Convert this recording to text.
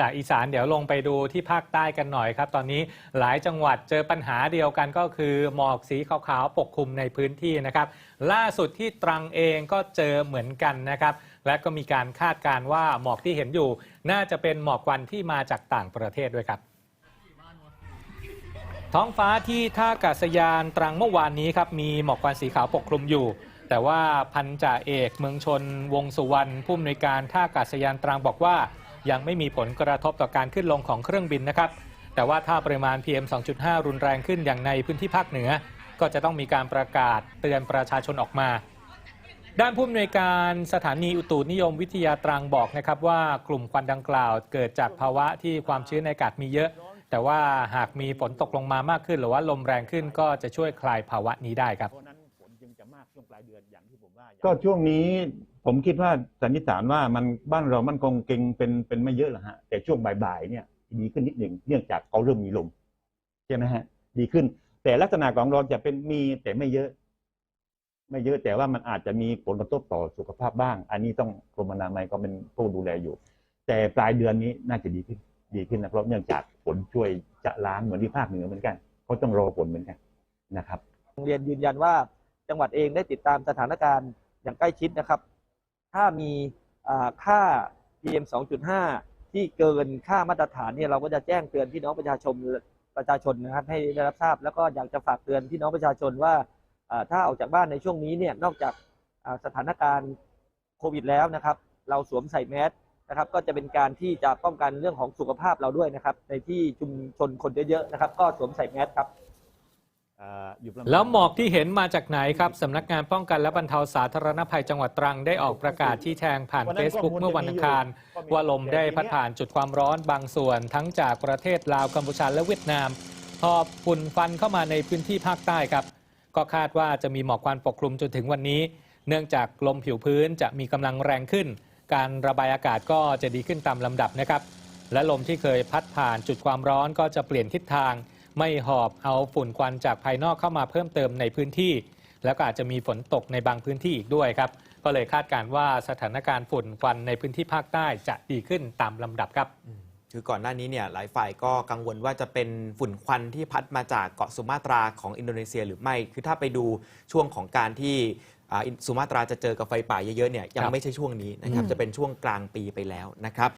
จากอีสานเดี๋ยวลงไปดูที่ภาคใต้กันหน่อยครับ ตอนนี้หลายจังหวัดเจอปัญหาเดียวกันก็คือหมอกสีขาวๆปกคลุมในพื้นที่นะครับ ล่าสุดที่ตรังเองก็เจอเหมือนกันนะครับ และก็มีการคาดการว่าหมอกที่เห็นอยู่ น่าจะเป็นหมอกควันที่มาจากต่างประเทศด้วยครับท้องฟ้าที่ท่าอากาศยานตรังเมื่อวานนี้ครับมีหมอกควันสีขาวปกคลุมอยู่ แต่ว่าพันจ่าเอกเมืองชนวงสุวรรณผู้อำนวยการท่าอากาศยานตรังบอกว่า ยังไม่มีผลกระทบต่อการขึ้นลงของเครื่องบินนะครับ แต่ว่าถ้าปริมาณ PM 2.5 รุนแรงขึ้นอย่างในพื้นที่ภาคเหนือ ก็จะต้องมีการประกาศเตือนประชาชนออกมา ด้านผู้อำนวยการสถานีอุตุนิยมวิทยาตรังบอกนะครับว่ากลุ่มควันดังกล่าว เกิดจากภาวะที่ความชื้นในอากาศมีเยอะ แต่ว่าหากมีฝนตกลงมามากขึ้น หรือว่าลมแรงขึ้นก็จะช่วยคลายภาวะนี้ได้ครับาะฉะนั้นฝนจึงจะมากช่วงปลายเดือนอย่างที่ผมว่าก็ช่วงนี้ผมคิดว่าสันนิษฐานว่ามันบ้านเรามันคงเก่งเป็นเป็นไม่เยอะหรอกฮะแต่ช่วงบ่ายๆเนี่ยดีขึ้นนิดหนึ่งเนื่องจากเขาเริ่มมีลมใช่ไหมฮะ ดีขึ้น แต่ลักษณะของเราจะเป็นมีแต่ไม่เยอะ ไม่เยอะแต่ว่ามันอาจจะมีผลกระทบต่อสุขภาพบ้าง อันนี้ต้องกรมอนามัยก็เป็นผู้ดูแลอยู่ แต่ปลายเดือนนี้น่าจะดีขึ้นดีขึ้นนะเพราะเนื่องจากฝนช่วยจะล้างเหมือนที่ภาคเหนือเหมือนกันเขาต้องรอฝนเหมือนกันนะครับโรงเรียนยืนยันว่า จังหวัดเองได้ติดตามสถานการณ์อย่างใกล้ชิดนะครับ ถ้ามีอ่าค่า PM 2.5 ที่เกินค่ามาตรฐานเนี่ยเราก็จะแจ้งเตือนพี่น้องประชาชนประชาชนนะครับให้ได้รับทราบ แล้วก็อยากจะฝากเตือนพี่น้องประชาชนว่าถ้าออกจากบ้านในช่วงนี้เนี่ยนอกจากสถานการณ์โควิดแล้วนะครับ เราสวมใส่แมสนะครับ ก็จะเป็นการที่จะป้องกันเรื่องของสุขภาพเราด้วยนะครับ ในที่ชุมชนคนเยอะๆนะครับ ก็สวมใส่แมสครับ แล้วหมอกที่เห็นมาจากไหนครับสำนักงานป้องกันและบรรเทาสาธารณภัยจังหวัดตรังได้ออกประกาศชี้แจงผ่าน Facebook เมื่อวันอังคาร ว่าลมได้พัดผ่านจุดความร้อนบางส่วน ทั้งจากประเทศลาวกัมพูชาและเวียดนามหอบฝุ่นฟันเข้ามาในพื้นที่ภาคใต้ครับ ก็คาดว่าจะมีหมอกควันปกคลุมจนถึงวันนี้ เนื่องจากลมผิวพื้นจะมีกำลังแรงขึ้น การระบายอากาศก็จะดีขึ้นตามลำดับนะครับ และลมที่เคยพัดผ่านจุดความร้อนก็จะเปลี่ยนทิศทาง ไม่หอบเอาฝุ่นควันจากภายนอกเข้ามาเพิ่มเติมในพื้นที่ แล้วก็อาจจะมีฝนตกในบางพื้นที่อีกด้วยครับ ก็เลยคาดการณ์ว่าสถานการณ์ฝุ่นควันในพื้นที่ภาคใต้จะดีขึ้นตามลำดับครับอืมคือก่อนหน้านี้เนี่ยหลายฝ่ายก็กังวลว่าจะเป็นฝุ่นควันที่พัดมาจากเกาะสุมาตราของอินโดนีเซียหรือไม่ คือถ้าไปดูช่วงของการที่อ่าสุมาตราจะเจอกับไฟป่าเยอะๆเนี่ยยังครับไม่ใช่ช่วงนี้นะครับอืมจะเป็นช่วงกลางปีไปแล้วนะครับ